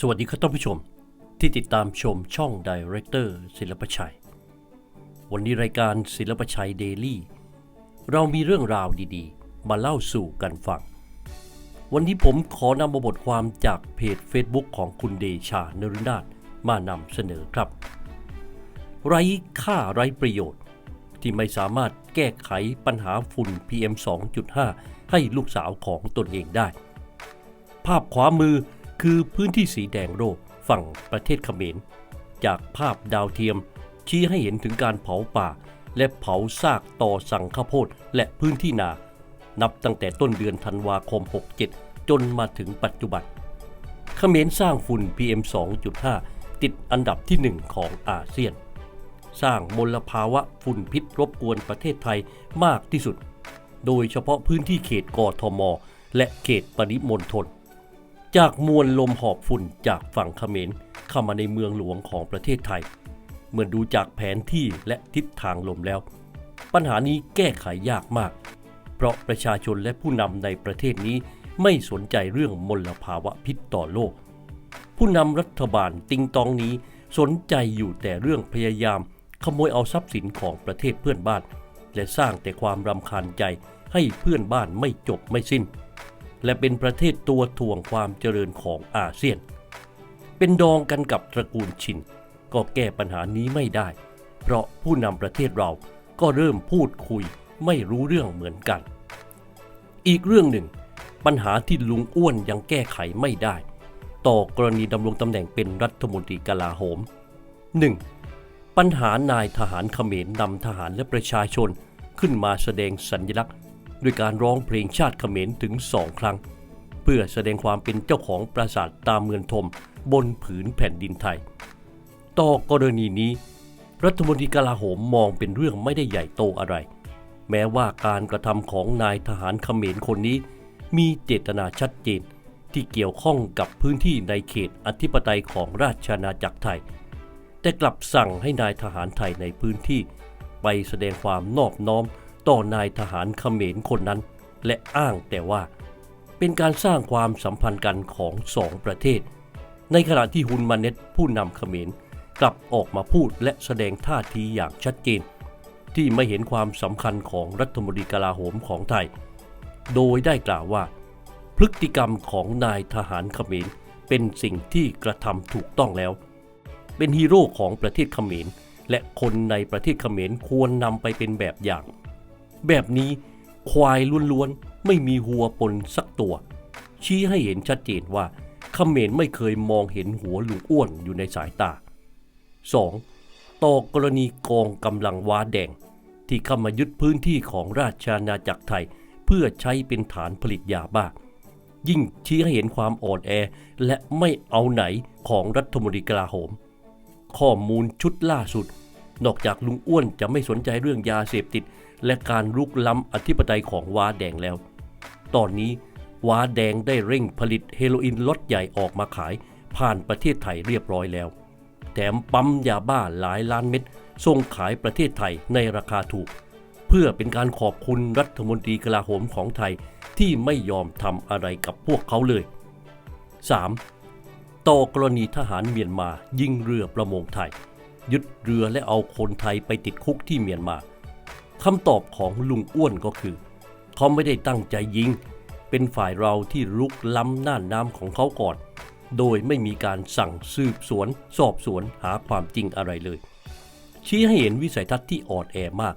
สวัสดีครับท่านผู้ชม ที่ติดตามชมช่อง Director ศิลปชัย วันนี้รายการศิลปชัยเดลี่เรามีเรื่องราวดีๆ มาเล่าสู่กันฟัง วันนี้ผมขอนำบทความจากเพจ Facebook ของคุณเดชานรุนาถมานำเสนอครับ ไร้ค่าไร้ประโยชน์ ที่ไม่สามารถแก้ไขปัญหาฝุ่น PM 2.5 ให้ลูกสาวของตนเองได้ ภาพขวามือ คือพื้นที่สีแดงโรคฝั่งประเทศเขมร จากภาพดาวเทียม ชี้ให้เห็นถึงการเผาป่า และเผาซากต่อสั่งข้าวโพดและพื้นที่นา นับตั้งแต่ต้นเดือนธันวาคม 67 จนมาถึงปัจจุบันเขมรสร้างฝุ่น PM 2.5 ติดอันดับที่หนึ่งของอาเซียน สร้างมลภาวะฝุ่นพิษรบกวนประเทศไทยมากที่สุด โดยเฉพาะพื้นที่เขตกทม และเขตปริมณฑล จากมวลลมหอบฝุ่นจากฝั่งเขมรเข้ามาในเมืองหลวงของประเทศไทย เมื่อดูจากแผนที่และทิศทางลมแล้ว ปัญหานี้แก้ไขยากมาก เพราะประชาชนและผู้นำในประเทศนี้ไม่สนใจเรื่องมลภาวะพิษต่อโลก ผู้นำรัฐบาลติงตองนี้สนใจอยู่แต่เรื่องพยายาม ขโมยเอาทรัพย์สินของประเทศเพื่อนบ้าน และสร้างแต่ความรำคาญใจให้เพื่อนบ้านไม่จบไม่สิ้น และเป็นประเทศตัวถ่วงความเจริญของอาเซียน เป็นดองกันกับตระกูลชิน ก็แก้ปัญหานี้ไม่ได้ เพราะผู้นำประเทศเราก็เริ่มพูดคุยไม่รู้เรื่องเหมือนกัน อีกเรื่องหนึ่ง ปัญหาที่ลุงอ้วนยังแก้ไขไม่ได้ ต่อกรณีดำรงตำแหน่งเป็นรัฐมนตรีกลาโหม 1. ปัญหานายทหารเขมรนำทหารและประชาชนขึ้นมาแสดงสัญลักษณ์ ด้วยการร้องเพลงชาติเขมรถึงสองครั้ง เพื่อแสดงความเป็นเจ้าของปราสาทตามเมืองทมบนผืนแผ่นดินไทย ต่อกรณีนี้ รัฐมนตรีกลาโหมมองเป็นเรื่องไม่ได้ใหญ่โตอะไร แม้ว่าการกระทำของนายทหารเขมรคนนี้ มีเจตนาชัดเจนที่เกี่ยวข้องกับพื้นที่ในเขตอธิปไตยของราชอาณาจักรไทย แต่กลับสั่งให้นายทหารไทยในพื้นที่ ไปแสดงความนอบน้อม ต่อนายทหารเขมรคนนั้น และอ้างแต่ว่า เป็นการสร้างความสัมพันธ์กันของสองประเทศ ในขณะที่ฮุนมาเน็ตผู้นำเขมรกลับออกมาพูดและแสดงท่าทีอย่างชัดเจน ที่ไม่เห็นความสำคัญของรัฐมนตรีกลาโหมของไทย โดยได้กล่าวว่า พฤติกรรมของนายทหารเขมรเป็นสิ่งที่กระทำถูกต้องแล้ว เป็นฮีโร่ของประเทศเขมรและคนในประเทศเขมรควรนำไปเป็นแบบอย่าง แบบนี้ควายล้วนๆ ไม่มีหัวปนสักตัว ชี้ให้เห็นชัดเจนว่าเขมรไม่เคยมองเห็นหัวลุงอ้วนอยู่ในสายตา 2. ต่อกรณีกองกำลังว้าแดง ที่เข้ามายึดพื้นที่ของราชอาณาจักรไทย เพื่อใช้เป็นฐานผลิตยาบ้า ยิ่งชี้ให้เห็นความอ่อนแอและไม่เอาไหนของรัฐมนตรีกลาโหม ข้อมูลชุดล่าสุด นอกจากลุงอ้วนจะไม่สนใจเรื่องยาเสพติด และการลุกล้ำอธิปไตยของว้าแดงแล้ว ตอนนี้ว้าแดงได้เร่งผลิตเฮโรอีนล็อตใหญ่ออกมาขาย ผ่านประเทศไทยเรียบร้อยแล้ว แถมปั๊มยาบ้าหลายล้านเม็ดส่งขายประเทศไทยในราคาถูก เพื่อเป็นการขอบคุณรัฐมนตรีกลาโหมของไทยที่ไม่ยอมทำอะไรกับพวกเขาเลย 3. ต่อกรณีทหารเมียนมายิงเรือประมงไทย ยึดเรือและเอาคนไทยไปติดคุกที่เมียนมา คำตอบของลุงอ้วนก็คือ เขาไม่ได้ตั้งใจยิง เป็นฝ่ายเราที่ลุกล้ำน่านน้ำของเขาก่อน โดยไม่มีการสั่งสืบสวน สอบสวนหาความจริงอะไรเลย ชี้ให้เห็นวิสัยทัศน์ที่อ่อนแอมาก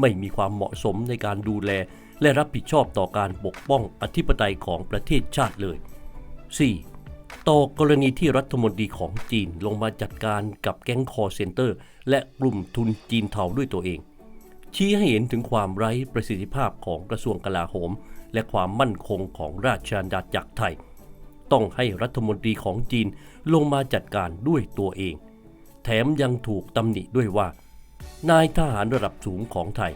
ไม่มีความเหมาะสมในการดูแล และรับผิดชอบต่อการปกป้องอธิปไตยของประเทศชาติเลย 4. ต่อกรณีที่รัฐมนตรีของจีนลงมาจัดการกับแก๊งคอร์เซนเตอร์ และกลุ่มทุนจีนเทาด้วยตัวเอง ชี้ให้เห็นถึงความไร้ประสิทธิภาพของกระทรวงกลาโหม และความมั่นคงของราชอาณาจักรไทย ต้องให้รัฐมนตรีของจีนลงมาจัดการด้วยตัวเอง แถมยังถูกตำหนิด้วยว่า นายทหารระดับสูงของไทย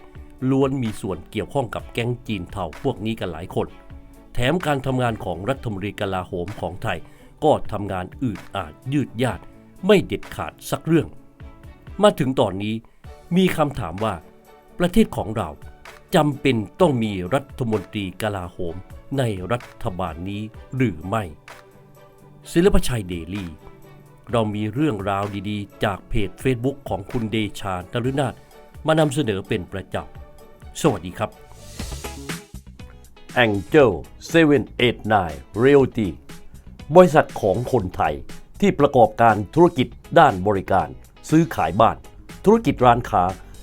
ล้วนมีส่วนเกี่ยวข้องกับแก๊งจีนเทาพวกนี้กันหลายคน แถมการทำงานของรัฐมนตรีกลาโหมของไทย ก็ทำงานอืดอาดยืดยาดไม่เด็ดขาดสักเรื่อง มาถึงตอนนี้มีคำถามว่า ประเทศของเราจำเป็นต้องมีรัฐมนตรีกลาโหมในรัฐบาลนี้หรือไม่ ศิลปชัยเดลี่ เรามีเรื่องราวดีๆ จากเพจ Facebook ของคุณเดชาตรุนาถมานำเสนอเป็นประจำ สวัสดีครับ Angel 789 Realty บริษัทของคนไทยที่ประกอบการธุรกิจด้านบริการ ซื้อขายบ้าน ธุรกิจร้านค้า